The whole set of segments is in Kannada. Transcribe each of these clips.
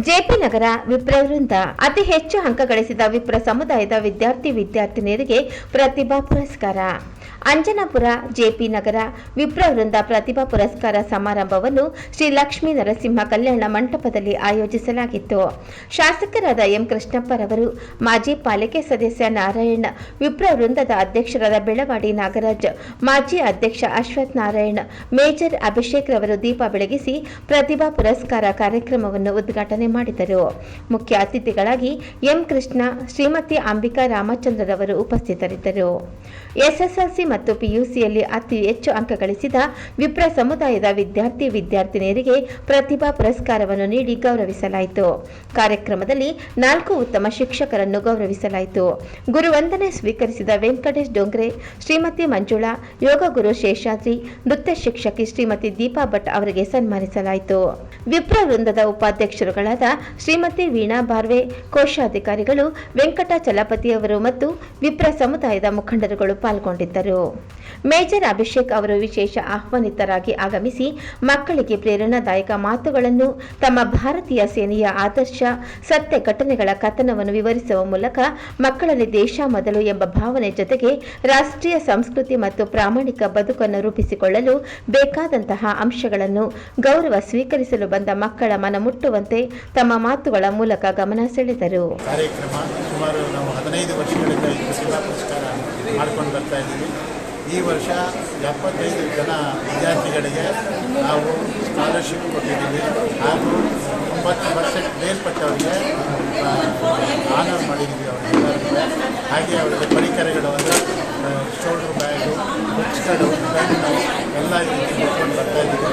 ಜೆಪಿ ನಗರ ವಿಪ್ರವೃಂದ. ಅತಿ ಹೆಚ್ಚು ಅಂಕ ಗಳಿಸಿದ ವಿಪ್ರ ಸಮುದಾಯದ ವಿದ್ಯಾರ್ಥಿ ವಿದ್ಯಾರ್ಥಿನಿಯರಿಗೆ ಪ್ರತಿಭಾ ಪುರಸ್ಕಾರ. ಅಂಜನಾಪುರ, ಜೆಪಿ ನಗರ ವಿಪ್ರವೃಂದ ಪ್ರತಿಭಾ ಪುರಸ್ಕಾರ ಸಮಾರಂಭವನ್ನು ಶ್ರೀ ಲಕ್ಷ್ಮೀ ನರಸಿಂಹ ಕಲ್ಯಾಣ ಮಂಟಪದಲ್ಲಿ ಆಯೋಜಿಸಲಾಗಿತ್ತು. ಶಾಸಕರಾದ ಎಂ ಕೃಷ್ಣಪ್ಪರವರು, ಮಾಜಿ ಪಾಲಿಕೆ ಸದಸ್ಯ ನಾರಾಯಣ್ ವಿಪ್ರವೃಂದದ ಅಧ್ಯಕ್ಷರಾದ ಬೆಳವಾಡಿ ನಾಗರಾಜ್, ಮಾಜಿ ಅಧ್ಯಕ್ಷ ಅಶ್ವಥ್ ನಾರಾಯಣ್, ಮೇಜರ್ ಅಭಿಷೇಕ್ ರವರು ದೀಪ ಬೆಳಗಿಸಿ ಪ್ರತಿಭಾ ಪುರಸ್ಕಾರ ಕಾರ್ಯಕ್ರಮವನ್ನು ಉದ್ಘಾಟನೆ ಮಾಡಿದರು. ಮುಖ್ಯ ಅತಿಥಿಗಳಾಗಿ ಎಂ ಕೃಷ್ಣ, ಶ್ರೀಮತಿ ಅಂಬಿಕಾ ರಾಮಚಂದ್ರರವರು ಉಪಸ್ಥಿತರಿದ್ದರು. ಎಸ್ಎಸ್ಎಲ್ಸಿ ಮತ್ತು ಪಿಯುಸಿಯಲ್ಲಿ ಅತಿ ಹೆಚ್ಚು ಅಂಕ ಗಳಿಸಿದ ವಿಪ್ರ ಸಮುದಾಯದ ವಿದ್ಯಾರ್ಥಿ ವಿದ್ಯಾರ್ಥಿನಿಯರಿಗೆ ಪ್ರತಿಭಾ ಪುರಸ್ಕಾರವನ್ನು ನೀಡಿ ಗೌರವಿಸಲಾಯಿತು. ಕಾರ್ಯಕ್ರಮದಲ್ಲಿ ನಾಲ್ಕು ಉತ್ತಮ ಶಿಕ್ಷಕರನ್ನು ಗೌರವಿಸಲಾಯಿತು. ಗುರುವಂದನೆ ಸ್ವೀಕರಿಸಿದ ವೆಂಕಟೇಶ್ ಡೋಂಗ್ರೆ, ಶ್ರೀಮತಿ ಮಂಜುಳಾ, ಯೋಗ ಗುರು ಶೇಷಾದ್ರಿ, ನೃತ್ಯ ಶಿಕ್ಷಕಿ ಶ್ರೀಮತಿ ದೀಪಾ ಭಟ್ ಅವರಿಗೆ ಸನ್ಮಾನಿಸಲಾಯಿತು. ವಿಪ್ರ ವೃಂದದ ಉಪಾಧ್ಯಕ್ಷರುಗಳಾದ ಶ್ರೀಮತಿ ವೀಣಾ ಬಾರ್ವೆ ಕೋಶಾಧಿಕಾರಿಗಳು ವೆಂಕಟ ಚಲಪತಿಯವರು ಮತ್ತು ವಿಪ್ರ ಸಮುದಾಯದ ಮುಖಂಡರುಗಳು ಪಾಲ್ಗೊಂಡಿದ್ದರು. ಮೇಜರ್ ಅಭಿಷೇಕ್ ಅವರು ವಿಶೇಷ ಆಹ್ವಾನಿತರಾಗಿ ಆಗಮಿಸಿ ಮಕ್ಕಳಿಗೆ ಪ್ರೇರಣಾದಾಯಕ ಮಾತುಗಳನ್ನು ತಮ್ಮ ಭಾರತೀಯ ಸೇನೆಯ ಆದರ್ಶ ಸತ್ಯ ಘಟನೆಗಳ ಕಥನವನ್ನು ವಿವರಿಸುವ ಮೂಲಕ ಮಕ್ಕಳಲ್ಲಿ ದೇಶ ಮೊದಲು ಎಂಬ ಭಾವನೆ ಜೊತೆಗೆ ರಾಷ್ಟ್ರೀಯ ಸಂಸ್ಕೃತಿ ಮತ್ತು ಪ್ರಾಮಾಣಿಕ ಬದುಕನ್ನು ರೂಪಿಸಿಕೊಳ್ಳಲು ಬೇಕಾದಂತಹ ಅಂಶಗಳನ್ನು ಗೌರವ ಸ್ವೀಕರಿಸಲು ಬಂದ ಮಕ್ಕಳ ಮನ ಮುಟ್ಟುವಂತೆ ತಮ್ಮ ಮಾತುಗಳ ಮೂಲಕ ಗಮನ ಸೆಳೆದರು. ಕಾರ್ಯಕ್ರಮ ಸುಮಾರು ನಾವು ಹದಿನೈದು ವರ್ಷಗಳಿಂದ ಪುರಸ್ಕಾರ ಮಾಡ್ಕೊಂಡು ಬರ್ತಾ ಇದ್ದೀವಿ. ಈ ವರ್ಷ ಎಪ್ಪತ್ತೈದು ಜನ ವಿದ್ಯಾರ್ಥಿಗಳಿಗೆ ನಾವು ಸ್ಕಾಲರ್ಶಿಪ್ ಕೊಟ್ಟಿದ್ದೀವಿ. ಹಾಗೂ ಒಂಬತ್ತು ಪರ್ಸೆಂಟ್ ಮೇಲ್ಪಟ್ಟವರಿಗೆ ಆನರ್ ಮಾಡಿದ್ದೀವಿ ಅವರಿಗೆ ಹಾಗೆ ಅವರಿಗೆ ಪರಿಕರಗಳು ಅಂದರೆ ಶೋಲ್ಡರ್ ಬ್ಯಾಗು ಬುಕ್ಸ್ಗಳು ಎಲ್ಲ ಬರ್ತಾ ಇದ್ದೀವಿ.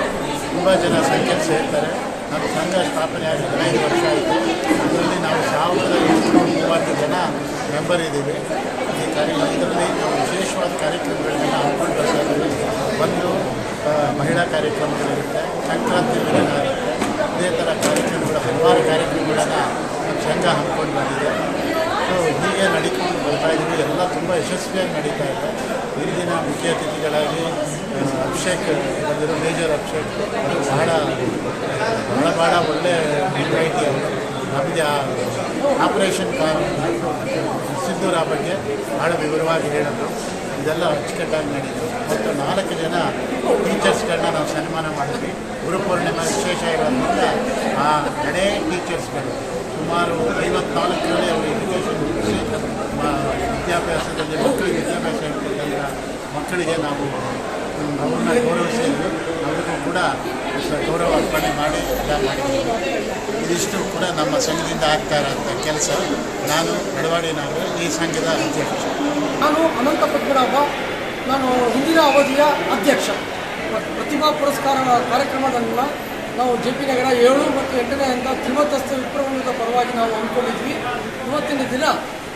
ತುಂಬ ಜನ ಸಂಖ್ಯೆ ಸೇರ್ತಾರೆ. ನಮ್ಮ ಸಂಘ ಸ್ಥಾಪನೆ ಆಗಿ ಹದಿನೈದು ವರ್ಷ ಆಯಿತು. ಅದರಲ್ಲಿ ನಾವು ಸಾವಿರದ ಎಂಟುನೂರ ಮೂವತ್ತು ಜನ ಮೆಂಬರ್ ಇದ್ದೀವಿ. ಈ ಕಾರ್ಯ, ಇದರಲ್ಲಿ ನಾವು ವಿಶೇಷವಾದ ಕಾರ್ಯಕ್ರಮಗಳನ್ನೆಲ್ಲ ಹಾಕೊಂಡು ಬರ್ತಾ ಇದ್ದೀವಿ ಒಂದು ಮಹಿಳಾ ಕಾರ್ಯಕ್ರಮಗಳಿರುತ್ತೆ, ಸಂಕ್ರಾಂತಿ ಮಿಲನ ಇರುತ್ತೆ ಇದೇ ಥರ ಕಾರ್ಯಕ್ರಮಗಳು, ಹಲವಾರು ಕಾರ್ಯಕ್ರಮಗಳನ್ನು ನಮ್ಮ ಸಂಘ ಹಮ್ಮಿಕೊಂಡು ಬಂದಿದೆ. ಸೊ ಹೀಗೆ ನಡಿಕೊಂಡು ಬರ್ತಾ ಇದ್ದೀವಿ. ಎಲ್ಲ ತುಂಬ ಯಶಸ್ವಿಯಾಗಿ ನಡೀತಾ ಇದೆ. ಇಲ್ಲಿನ ಮುಖ್ಯ ಅತಿಥಿಗಳಾಗಿ ಆ, ಅಭಿಷೇಕ್ ಬಂದಿರೋ ಮೇಜರ್ ಅಭಿಷೇಕ್ ಅದು ಬಹಳ ಬಹಳ ಬಹಳ ಒಳ್ಳೆ ವೆರೈಟಿ ಅವರು. ನಮಗೆ ಆಪರೇಷನ್ ಸಿದ್ದೂರ ಬಗ್ಗೆ ಬಹಳ ವಿವರವಾಗಿ ಹೇಳಿದ್ರು ಇದೆಲ್ಲ ಅಚ್ಚುಕಟ್ಟಾಗಿ ನಡೀತು ಮತ್ತು ನಾಲ್ಕು ಜನ ಟೀಚರ್ಸ್ಗಳನ್ನ ನಾವು ಸನ್ಮಾನ ಮಾಡಿದ್ವಿ. ಗುರುಪೂರ್ಣಿಮೆ ವಿಶೇಷ ಇರೋದ್ರಿಂದ ಆ ಹಳೇ ಟೀಚರ್ಸ್ಗಳು. ಸುಮಾರು ಐವತ್ನಾಲ್ಕರಲ್ಲಿ ಮಕ್ಕಳಿಗೆ ನಾವು ಅವ್ರನ್ನ ಗೌರವಿಸಿದ್ವಿ. ಅವ್ರಿಗೂ ಕೂಡ ಗೌರವ ಅರ್ಪಣೆ ಮಾಡಿ ಇದಿಷ್ಟು ಕೂಡ ನಮ್ಮ ಸಂಘದಿಂದ ಆಗ್ತಾ ಇರೋಂಥ ಕೆಲಸ. ನಾನು ಬಡವಾಡಿ ನಾವು ಈ ಸಂಘದ ಅಧ್ಯಕ್ಷ. ನಾನು ಅನಂತ ಪದ್ಮನಾಭ ನಾನು ಹಿಂದಿನ ಅವಧಿಯ ಅಧ್ಯಕ್ಷ. ಪ್ರತಿಭಾ ಪುರಸ್ಕಾರ ಕಾರ್ಯಕ್ರಮದನ್ನು ನಾವು ಜೆ ಪಿ ನಗರ ಏಳು ಮತ್ತು ಎಂಟನೇ ಹಂತ ತ್ರಿವತಸ್ಥ ವಿಪ್ರವೃಂದದ ಪರವಾಗಿ ನಾವು ಅಂದ್ಕೊಂಡಿದ್ವಿ ಇವತ್ತಿನ ದಿನ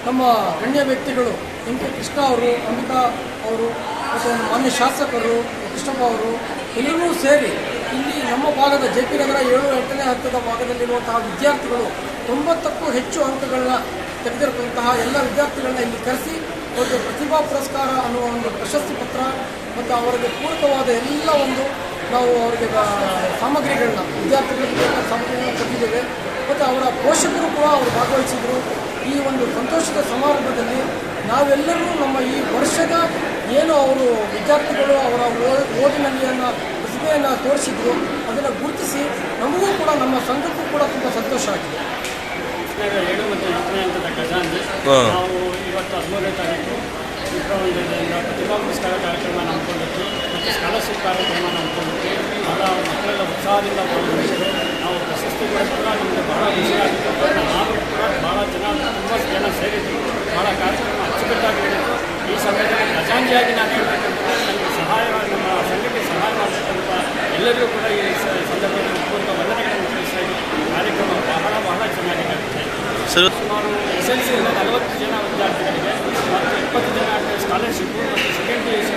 ನಮ್ಮ ಗಣ್ಯ ವ್ಯಕ್ತಿಗಳು ಎಂ ಕೆ ಕೃಷ್ಣ ಅವರು ಅಮಿತಾ ಅವರು ಮತ್ತು ಮಾನ್ಯ ಶಾಸಕರು, ಕೃಷ್ಣಪ್ಪ ಅವರು, ಎಲ್ಲರೂ ಸೇರಿ ಇಲ್ಲಿ ನಮ್ಮ ಭಾಗದ ಜೆ ಪಿ ನಗರ ಏಳು ಎಂಟನೇ ಹಂತದ ಭಾಗದಲ್ಲಿರುವಂತಹ ವಿದ್ಯಾರ್ಥಿಗಳು ತೊಂಬತ್ತಕ್ಕೂ ಹೆಚ್ಚು ಅಂಕಗಳನ್ನ ತೆಗೆದಿರುವಂತಹ ಎಲ್ಲ ವಿದ್ಯಾರ್ಥಿಗಳನ್ನ ಇಲ್ಲಿ ಕರೆಸಿ, ಅವರಿಗೆ ಪ್ರತಿಭಾ ಪುರಸ್ಕಾರ ಅನ್ನುವ ಒಂದು ಪ್ರಶಸ್ತಿ ಪತ್ರ ಮತ್ತು ಅವರಿಗೆ ಪೂರಕವಾದ ಎಲ್ಲ ಒಂದು ನಾವು ಅವರಿಗೆ ಸಾಮಗ್ರಿಗಳನ್ನ, ವಿದ್ಯಾರ್ಥಿಗಳಿಗೆ ಸಾಮಗ್ರಿಗಳನ್ನು ಕೊಟ್ಟಿದ್ದೇವೆ. ಮತ್ತು ಅವರ ಪೋಷಕರು ಕೂಡ ಅವರು ಭಾಗವಹಿಸಿದರು. ಈ ಒಂದು ಸಂತೋಷದ ಸಮಾರಂಭದಲ್ಲಿ ನಾವೆಲ್ಲರೂ ನಮ್ಮ ಈ ವರ್ಷದ ಏನು ಅವರು ವಿದ್ಯಾರ್ಥಿಗಳು ಅವರ ಓ- ಓದಿನಲ್ಲಿ ಅನ್ನ ಪ್ರತಿಭೆಯನ್ನು ತೋರಿಸಿದ್ರು ಅದನ್ನು ಗುರುತಿಸಿ ನಮಗೂ ಕೂಡ ನಮ್ಮ ಸಂಘಕ್ಕೂ ಕೂಡ ತುಂಬ ಸಂತೋಷ ಆಗಿದೆ. ಏಳು ಮತ್ತು ಎಂಟನೇ ಹಂತದ ಖಜಾಂಚಿ ನಾವು ಇವತ್ತು ಹದಿಮೂರನೇ ತಾರೀಕು ವಿಪ್ರವಂದದಿಂದ ಪ್ರತಿಭಾ ಪುರಸ್ಕಾರ ಕಾರ್ಯಕ್ರಮ ನಂಬ್ಕೊಂಡಿದ್ವಿ ಮತ್ತು ಸ್ಕಾಲರ್ಶಿಪ್ ಕಾರ್ಯಕ್ರಮ ನಂಬ್ಕೊಂಡಿದ್ವಿ ಬಹಳ ಮಕ್ಕಳೆಲ್ಲ ಉತ್ಸಾಹದಿಂದ ಭಾಗವಹಿಸಿದ್ರು ನಾವು ಪ್ರಶಸ್ತಿಗಳು ಕೂಡ ನಮಗೆ ಬಹಳ ಖುಷಿಯಾಗಿತ್ತು ನಾವು ಕೂಡ ಭಾಳ ಜನ ತುಂಬ ಜನ ಸೇರಿದ್ರು ಭಾಳ ಕಾರ್ಯಕ್ರಮ ಅಚ್ಚುಕಟ್ಟಾಗಿ ನಡೆಯಿತು ಈ ಖಜಾಂಚಿಯಾಗಿ ನಾನು ಹೇಳ್ಬೇಕಂತಂದರೆ ನನಗೆ ಸಹಾಯ ನಮ್ಮ ಸಂಘಕ್ಕೆ ಸಹಾಯ ಮಾಡಬೇಕಂತ ಎಲ್ಲರಿಗೂ ಕೂಡ ಈ ಸಂದರ್ಭದಲ್ಲಿ ಪೂರ್ವ ವಂದನೆಗಳನ್ನು ತಿಳಿಸ್ತಾ ಇದ್ದೀನಿ. ಕಾರ್ಯಕ್ರಮ ಬಹಳ ಬಹಳ ಚೆನ್ನಾಗಿ ನಡೀತಾ ಇದೆ ಸುಮಾರು ಎಸ್ ಎಲ್ ಸಿಯಿಂದ ನಲವತ್ತು ಜನ ವಿದ್ಯಾರ್ಥಿಗಳಿಗೆ ಮತ್ತು ಇಪ್ಪತ್ತು ಜನ ಸ್ಕಾಲರ್ಶಿಪ್ಪು ಮತ್ತು ಸೆಕೆಂಡ್ ಪಿ ಯು ಸಿ